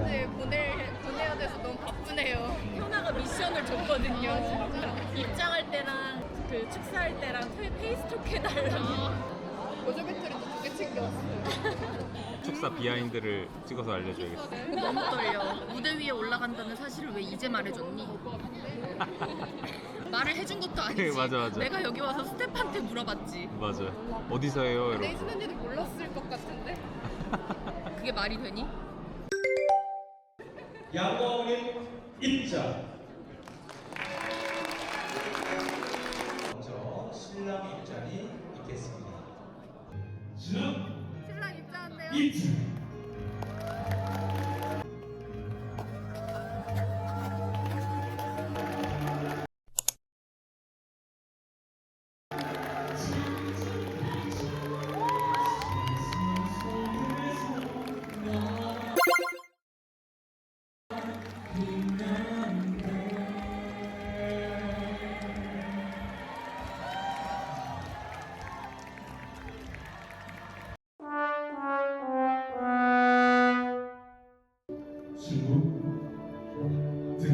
뉴질랜드에 보낼, 보내야 돼서 너무 바쁘네요. 현아가 미션을 줬거든요. 입장할 때랑 그 축사할 때랑 페- 페이스톡 해달라고. 보조 배터리도 두 개 챙겨왔어요. 축사 비하인드를 찍어서 알려줘야겠어. 너무 떨려. 무대 위에 올라간다는 사실을 왜 이제 말해줬니? 말을 해준 것도 아니지. 맞아, 맞아. 내가 여기 와서 스텝한테 물어봤지. 맞아. 어디서 해요? 이러고. 있었는지도 몰랐을 것 같은데. 그게 말이 되니? 양궁인 입장. 먼저 신랑 입장이 있겠습니다. 신랑 입장한대요. 입장.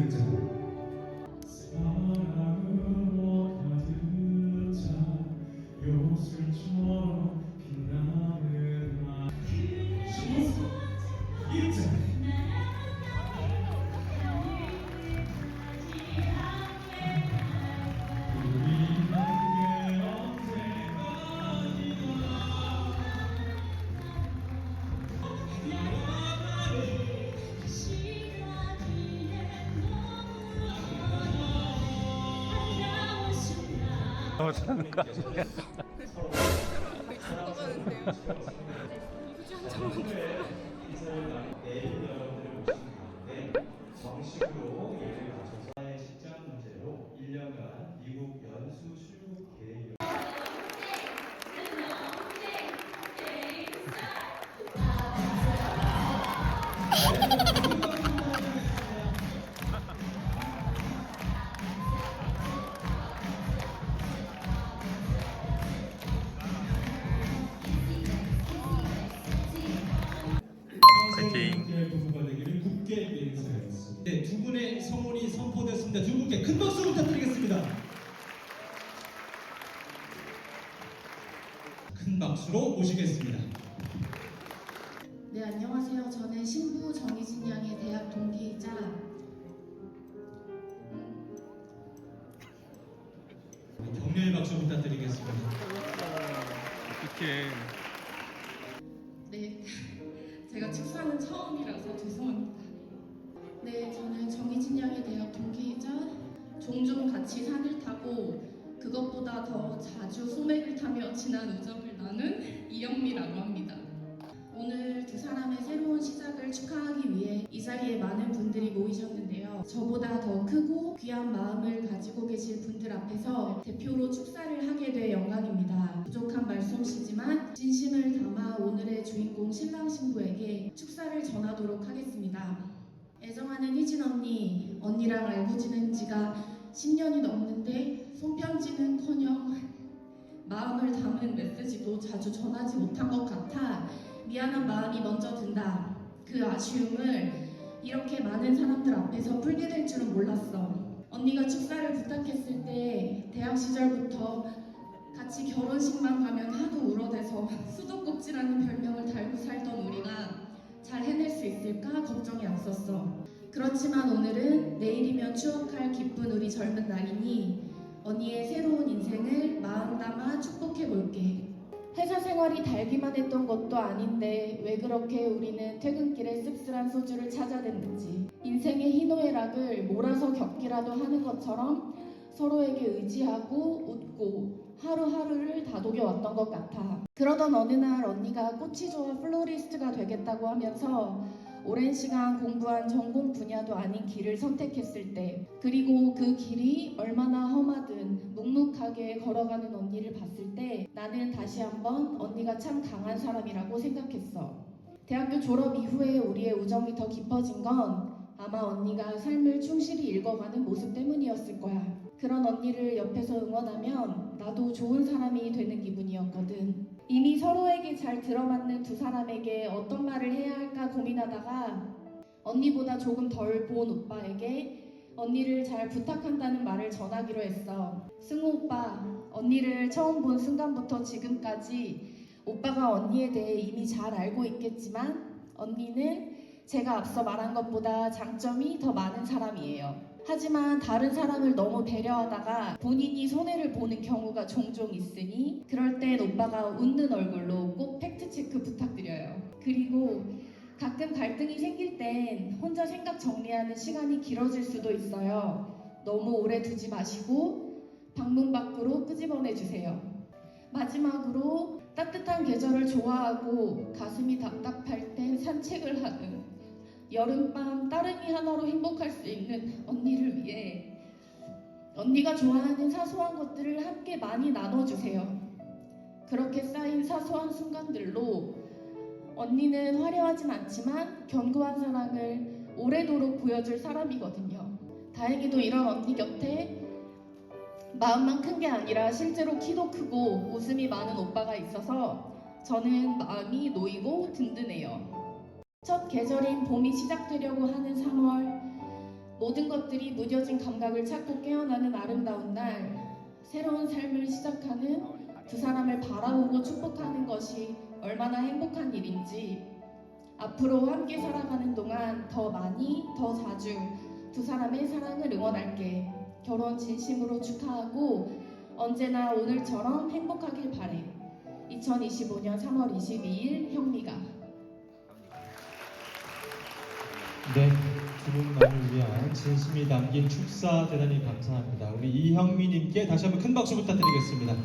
등 어, 찾는 거 아니야? 정식으로 큰 박수로 모시겠습니다. 네, 안녕하세요. 저는 신부 정희진 양의 대학 동기이자 격려의 박수 부탁드리겠습니다. 어떡해. 네, 제가 축사는 처음이라서 죄송합니다. 네, 저는 정희진 양의 대학 동기이자 종종 같이 산을 타고 그것보다 더 자주 소맥을 타며 진한 우정을 나눈 이영미라고 합니다. 오늘 두 사람의 새로운 시작을 축하하기 위해 이 자리에 많은 분들이 모이셨는데요. 저보다 더 크고 귀한 마음을 가지고 계실 분들 앞에서 대표로 축사를 하게 돼 영광입니다. 부족한 말솜씨지만 진심을 담아 오늘의 주인공 신랑 신부에게 축사를 전하도록 하겠습니다. 애정하는 희진 언니, 언니랑 알고 지낸 지가 10년이 넘는데 손편지는커녕 마음을 담은 메시지도 자주 전하지 못한 것 같아 미안한 마음이 먼저 든다. 그 아쉬움을 이렇게 많은 사람들 앞에서 풀게 될 줄은 몰랐어. 언니가 축사를 부탁했을 때 대학 시절부터 같이 결혼식만 가면 하도 울어대서 수도꼭지라는 별명을 달고 살던 우리가 잘 해낼 수 있을까 걱정이 앞섰어. 그렇지만 오늘은 내일이면 추억할 기쁜 우리 젊은 날이니 언니의 새로운 인생을 마음 담아 축복해 볼게. 회사 생활이 달기만 했던 것도 아닌데 왜 그렇게 우리는 퇴근길에 씁쓸한 소주를 찾아댔는지 인생의 희노애락을 몰아서 겪기라도 하는 것처럼 서로에게 의지하고 웃고 하루하루를 다독여 왔던 것 같아. 그러던 어느 날 언니가 꽃이 좋아 플로리스트가 되겠다고 하면서 오랜 시간 공부한 전공 분야도 아닌 길을 선택했을 때, 그리고 그 길이 얼마나 험하든 묵묵하게 걸어가는 언니를 봤을 때, 나는 다시 한번 언니가 참 강한 사람이라고 생각했어. 대학교 졸업 이후에 우리의 우정이 더 깊어진 건 아마 언니가 삶을 충실히 읽어가는 모습 때문이었을 거야. 그런 언니를 옆에서 응원하면 나도 좋은 사람이 되는 기분이었거든. 이미 서로에게 잘 들어맞는 두 사람에게 어떤 말을 해야 할까 고민하다가 언니보다 조금 덜 본 오빠에게 언니를 잘 부탁한다는 말을 전하기로 했어. 승우 오빠, 언니를 처음 본 순간부터 지금까지 오빠가 언니에 대해 이미 잘 알고 있겠지만 언니는 제가 앞서 말한 것보다 장점이 더 많은 사람이에요. 하지만 다른 사람을 너무 배려하다가 본인이 손해를 보는 경우가 종종 있으니 그럴 땐 오빠가 웃는 얼굴로 꼭 팩트체크 부탁드려요. 그리고 가끔 갈등이 생길 땐 혼자 생각 정리하는 시간이 길어질 수도 있어요. 너무 오래 두지 마시고 방문 밖으로 끄집어내 주세요. 마지막으로 따뜻한 계절을 좋아하고 가슴이 답답할 땐 산책을 하는 여름밤 따릉이 하나로 행복할 수 있는 언니를 위해 언니가 좋아하는 사소한 것들을 함께 많이 나눠주세요. 그렇게 쌓인 사소한 순간들로 언니는 화려하진 않지만 견고한 사랑을 오래도록 보여줄 사람이거든요. 다행히도 이런 언니 곁에 마음만 큰 게 아니라 실제로 키도 크고 웃음이 많은 오빠가 있어서 저는 마음이 놓이고 든든해요. 첫 계절인 봄이 시작되려고 하는 3월 모든 것들이 무뎌진 감각을 찾고 깨어나는 아름다운 날 새로운 삶을 시작하는 두 사람을 바라보고 축복하는 것이 얼마나 행복한 일인지 앞으로 함께 살아가는 동안 더 많이 더 자주 두 사람의 사랑을 응원할게. 결혼 진심으로 축하하고 언제나 오늘처럼 행복하길 바래. 2025년 3월 22일 현미가 네, 두 분만을 위한 진심이 담긴 축사 대단히 감사합니다. 우리 이형미님께 다시 한번 큰 박수 부탁드리겠습니다.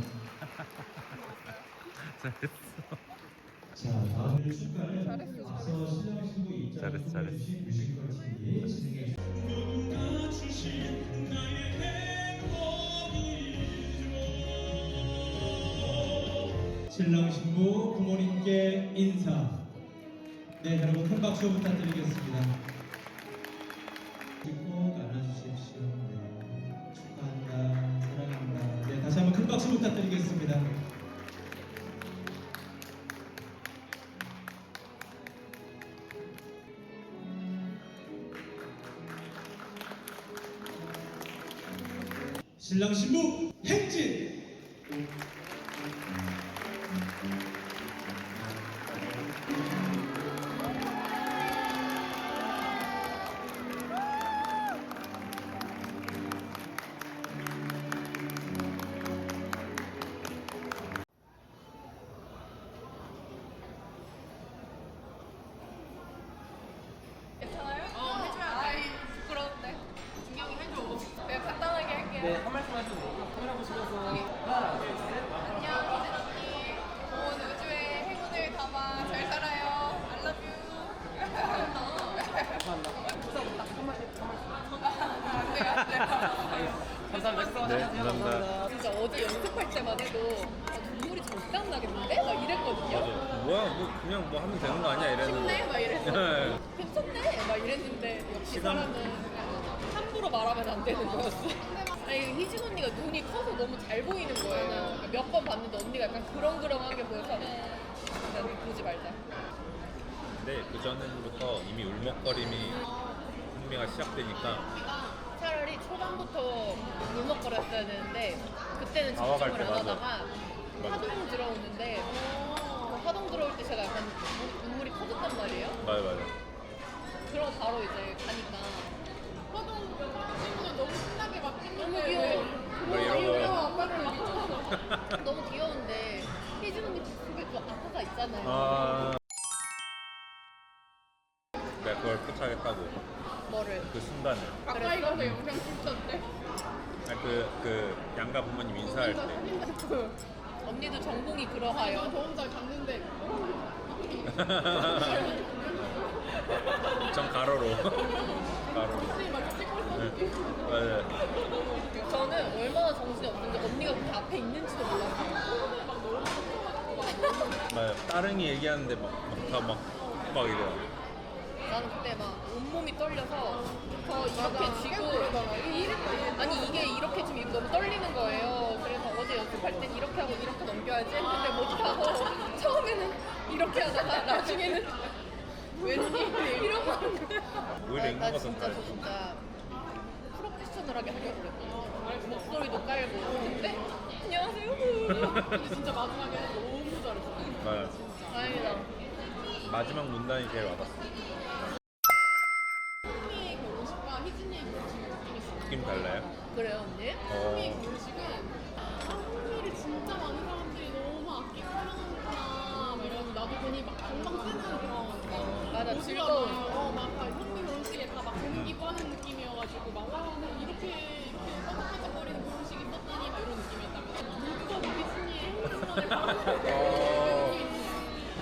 자, 다음 축가는 앞서 신랑 신부 입장을 잘했어, 잘했어. 주신 뮤지컬 팀이 진행해 신랑 신부 부모님께 인사. 네, 여러분 큰 박수 부탁드리겠습니다. 꼭 안아주십시오. 네, 축하한다, 사랑한다. 네, 다시 한번 큰 박수 부탁드리겠습니다. 신랑 신부 행진. 네, 한 말씀 하시면 돼요. 카메라 보시면서 하나, 둘, 셋. 안녕, 이진 언니. 온 우주에 행운을 담아 잘 살아요. I love you. 감사합니다. 한 말씀, 한 말씀. 안 돼요, 안 돼요. 감사합니다. 네. 감사합니다. 진짜 어제 연습할 때만 해도 아, 눈물이 절대 안 나겠는데? 막 이랬거든요. 맞아. 뭐야, 뭐 그냥 뭐 하면 되는 거 아니야 쉽네? 이랬는데. 막 이랬어. 네. 괜찮네? 막 이랬는데 역시 사람은 함부로 말하면 안 되는 거였어. 아니 희진 언니가 눈이 커서 너무 잘 보이는 거예요. 몇 번 봤는데 언니가 약간 그렁그렁하게 보여서 난 보지 말자. 근데 그 전부터 이미 울먹거림이 흥미가 시작되니까 차라리 초반부터 울먹거렸어야 되는데 그때는 나와갈 집중을 때 안 맞아. 하다가 맞아. 화동 들어오는데 그 화동 들어올 때 제가 약간 눈- 눈물이 터졌단 말이에요. 맞아 맞아. 그러고 바로 이제 가니 할 때. 언니도 전공이 그러하여. 저 혼자 갔는데 전 가로로. 가로로. 막 찍고 네. 맞아요. 저는 얼마나 정신이 없는지 언니가 그렇게 앞에 있는지도 몰랐어요. 맞아요. 따릉이 얘기하는데 막, 막, 다 막, 막 이래요. 나는 그때 막 온몸이 떨려서 저 이렇게 쥐고 아니 이게 이렇게 좀 너무 떨리는 거예요. 그래서 어제 연습할 땐 이렇게 하고 이렇게 넘겨야지 했는데 못하고 처음에는 이렇게 하다가 나중에는 왠지 이러고 하는 거야. 오히려 나, 있는 나 것도 진짜 다르죠. 저 진짜 프로페셔널하게 하려고 그랬거든. 목소리도 깔고 근데 안녕하세요. 근데 진짜 마지막에 너무 잘했어 맞아요. 다행이다. 마지막 문단이 제일 와닿았어. 희진이의 결혼식과 희진이의 결혼식이 있어 느낌 달라요? 그래요 언니? 희진이의 어, 결혼식은 아 흥미를 진짜 많은 사람들이 너무 아끼고 사랑하는구나 막 이래가지고 나도 괜히 막 금방 쓰는 그런 맞아, 즐거운. 어막 현미 결혼식에 다막 공기고 하는 느낌이어가지고 막와 이렇게 이렇게 반짝반짝거리는 결혼식이 있었다니 막 이런 느낌이었다면 물도 희진이의 행복만을 바라보는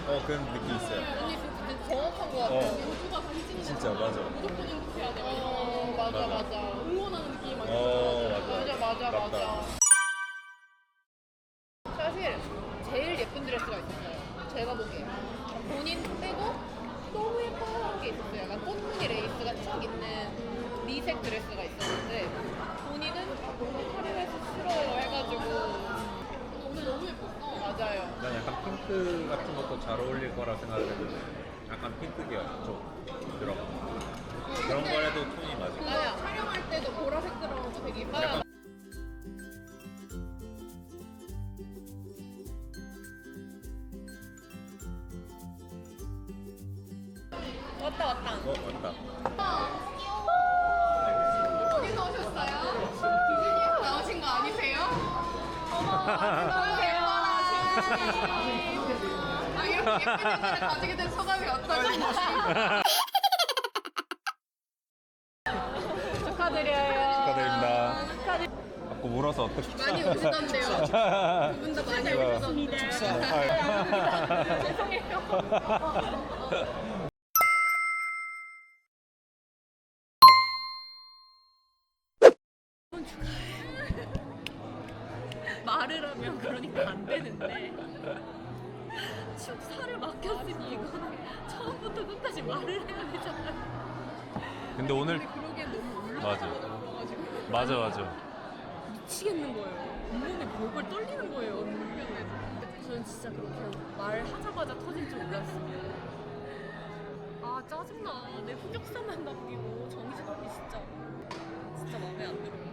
어 그런 느낌 있어요. 언니 진짜, 정확한 것 같아. 어. 모두가 다 희진이 진짜 맞아. 무조건 행복해야 돼. 막 이런 어, 맞아, 맞아. 맞아. 응원하는 느낌이 많이 어 들어가지고. 맞아. 맞아, 맞아, 맞다. 맞아. 핑크 같은 것도 잘 어울릴 거라 생각했는데 약간 핑크 계열 쪽 들어가. 그런 거라도 톤이 맞아. 그거 아니야. 촬영할 때도 보라색 들어간 거 되게 예뻐. 맞아. 왔다 왔다. 어 맞다. 어디서 오셨어요? 디즈니에서 나오신 거 아니세요? 안녕하세요. 아, 이렇게 예쁜 여자를 가지게 된 소감이 어떠신가요? 축하드려요. 축하드립니다. 자꾸 울어서 어떡해. 많이 오시던데요. 두분다 많이 오시던데. 말을 하면 그러니까 안 되는데 축사를 맡겼으니 이거는 처음부터 끝까지 말을 해야 되잖아요. 근데 오늘 그러기엔 너무 올라 맞아. 맞아 맞아. 미치겠는 거예요. 온몸이 벌벌 떨리는 거예요. 저는 진짜 그렇게 말하자마자 터질 줄 몰랐어요. 아 짜증나. 내 흑역사만 남기고 정신 없이 진짜 진짜 마음에 안 들어요.